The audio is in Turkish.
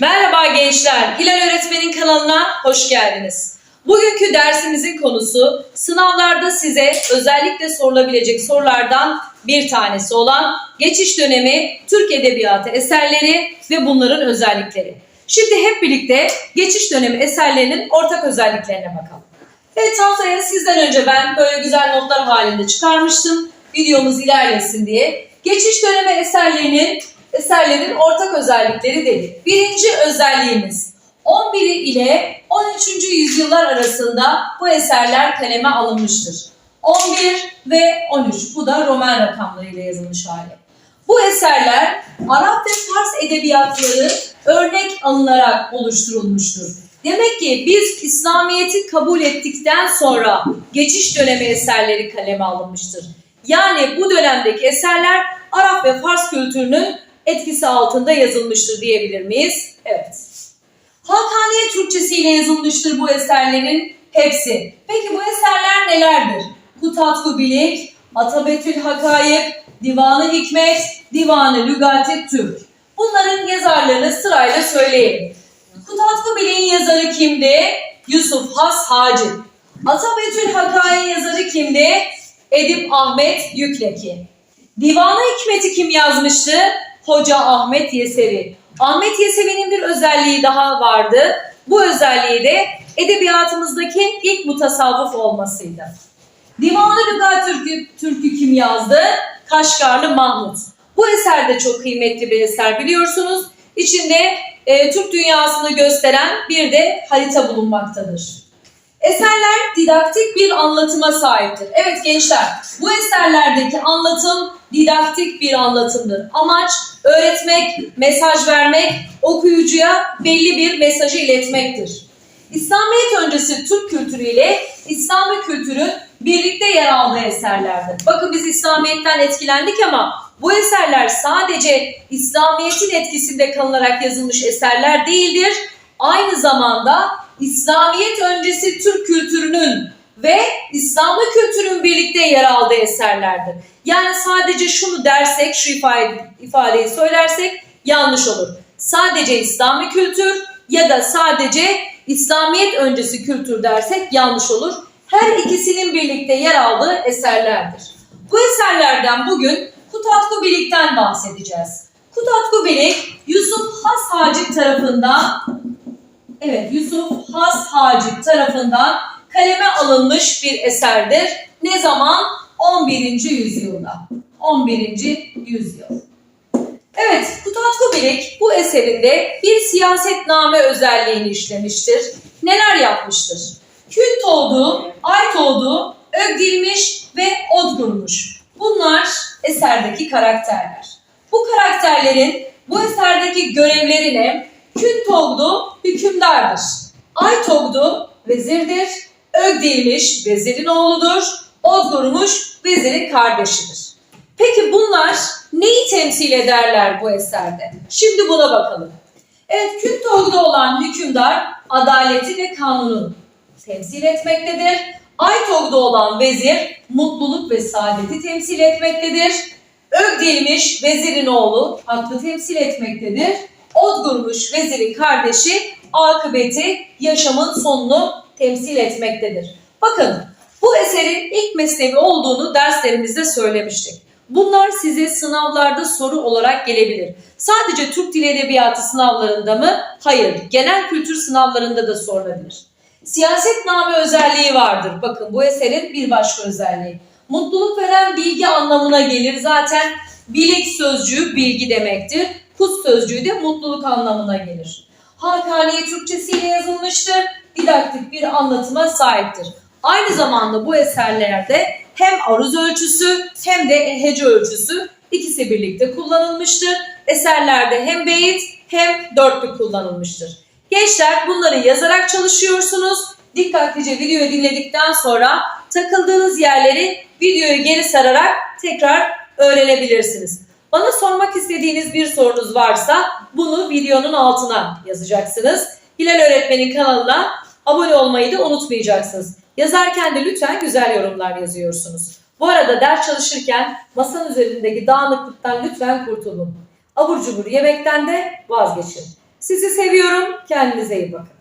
Merhaba gençler, Hilal Öğretmen'in kanalına hoş geldiniz. Bugünkü dersimizin konusu sınavlarda size özellikle sorulabilecek sorulardan bir tanesi olan geçiş dönemi Türk Edebiyatı eserleri ve bunların özellikleri. Şimdi hep birlikte geçiş dönemi eserlerinin ortak özelliklerine bakalım. Evet tahtaya sizden önce ben böyle güzel notlar halinde çıkarmıştım. Videomuz ilerlesin diye. Geçiş dönemi eserlerinin eserlerin ortak özellikleri dedi. Birinci özelliğimiz 11 ile 13. yüzyıllar arasında bu eserler kaleme alınmıştır. 11 ve 13 bu da Roman rakamlarıyla yazılmış hali. Bu eserler Arap ve Fars edebiyatları örnek alınarak oluşturulmuştur. Demek ki biz İslamiyet'i kabul ettikten sonra geçiş dönemi eserleri kaleme alınmıştır. Yani bu dönemdeki eserler Arap ve Fars kültürünün etkisi altında yazılmıştır diyebilir miyiz? Evet. Hakaniye Türkçesi ile yazılmıştır bu eserlerin hepsi. Peki bu eserler nelerdir? Kutatku Bilik, Atabetül Hakayık, Divanı Hikmet, Divanı Lügati Türk. Bunların yazarlarını sırayla söyleyelim. Kutatku Bilik'in yazarı kimdi? Yusuf Has Hacı. Atabetül Hakayık yazarı kimdi? Edip Ahmet Yükleki. Divanı Hikmet'i kim yazmıştı? Hoca Ahmet Yesevi. Ahmet Yesevi'nin bir özelliği daha vardı. Bu özelliği de edebiyatımızdaki ilk mutasavvıf olmasıydı. Divanı Türkü, Türkü kim yazdı? Kaşgarlı Mahmut. Bu eser de çok kıymetli bir eser biliyorsunuz. İçinde e, Türk dünyasını gösteren bir de harita bulunmaktadır. Eserler didaktik bir anlatıma sahiptir. Evet gençler, bu eserlerdeki anlatım didaktik bir anlatımdır. Amaç öğretmek, mesaj vermek, okuyucuya belli bir mesajı iletmektir. İslamiyet öncesi Türk kültürü ile İslami kültürün birlikte yer aldığı eserlerdir. Bakın biz İslamiyet'ten etkilendik ama bu eserler sadece İslamiyet'in etkisinde kalınarak yazılmış eserler değildir. Aynı zamanda İslamiyet öncesi Türk kültürünün ve İslamlı kültürün birlikte yer aldığı eserlerdir. Yani sadece şunu dersek, şu ifade, ifadeyi söylersek yanlış olur. Sadece İslami kültür ya da sadece İslamiyet öncesi kültür dersek yanlış olur. Her ikisinin birlikte yer aldığı eserlerdir. Bu eserlerden bugün Kutatku Bilik'ten bahsedeceğiz. Kutatku Bilik Yusuf Has Hacip tarafından Evet, Yusuf Has Hacip tarafından kaleme alınmış bir eserdir. Ne zaman? 11. yüzyılda. 11. yüzyıl. Evet, Kutatku Bilik bu eserinde bir siyasetname özelliğini işlemiştir. Neler yapmıştır? Kün doğdu, ay doğdu, ögdilmiş ve odgurmuş. Bunlar eserdeki karakterler. Bu karakterlerin bu eserdeki görevleri ne? Kün Togdu hükümdardır. Ay Togdu vezirdir. Ögdilmiş vezirin oğludur. Odgurmuş vezirin kardeşidir. Peki bunlar neyi temsil ederler bu eserde? Şimdi buna bakalım. Evet Kün Togdu olan hükümdar adaleti ve kanunu temsil etmektedir. Ay Togdu olan vezir mutluluk ve saadeti temsil etmektedir. Ögdilmiş vezirin oğlu hakkı temsil etmektedir. Odgurmuş vezirin kardeşi akıbeti, yaşamın sonunu temsil etmektedir. Bakın bu eserin ilk mesnevi olduğunu derslerimizde söylemiştik. Bunlar size sınavlarda soru olarak gelebilir. Sadece Türk Dili Edebiyatı sınavlarında mı? Hayır. Genel kültür sınavlarında da sorulabilir. Siyasetname özelliği vardır. Bakın bu eserin bir başka özelliği. Mutluluk veren bilgi anlamına gelir. Zaten bilik sözcüğü bilgi demektir. Kut sözcüğü de mutluluk anlamına gelir. Hakaniye Türkçesiyle yazılmıştır. Didaktik bir anlatıma sahiptir. Aynı zamanda bu eserlerde hem aruz ölçüsü hem de hece ölçüsü ikisi birlikte kullanılmıştır. Eserlerde hem beyit hem dörtlük kullanılmıştır. Gençler bunları yazarak çalışıyorsunuz. Dikkatlice videoyu dinledikten sonra takıldığınız yerleri videoyu geri sararak tekrar öğrenebilirsiniz. Bana sormak istediğiniz bir sorunuz varsa bunu videonun altına yazacaksınız. Hilal Öğretmen'in kanalına abone olmayı da unutmayacaksınız. Yazarken de lütfen güzel yorumlar yazıyorsunuz. Bu arada ders çalışırken masanın üzerindeki dağınıklıktan lütfen kurtulun. Abur cubur yemekten de vazgeçin. Sizi seviyorum. Kendinize iyi bakın.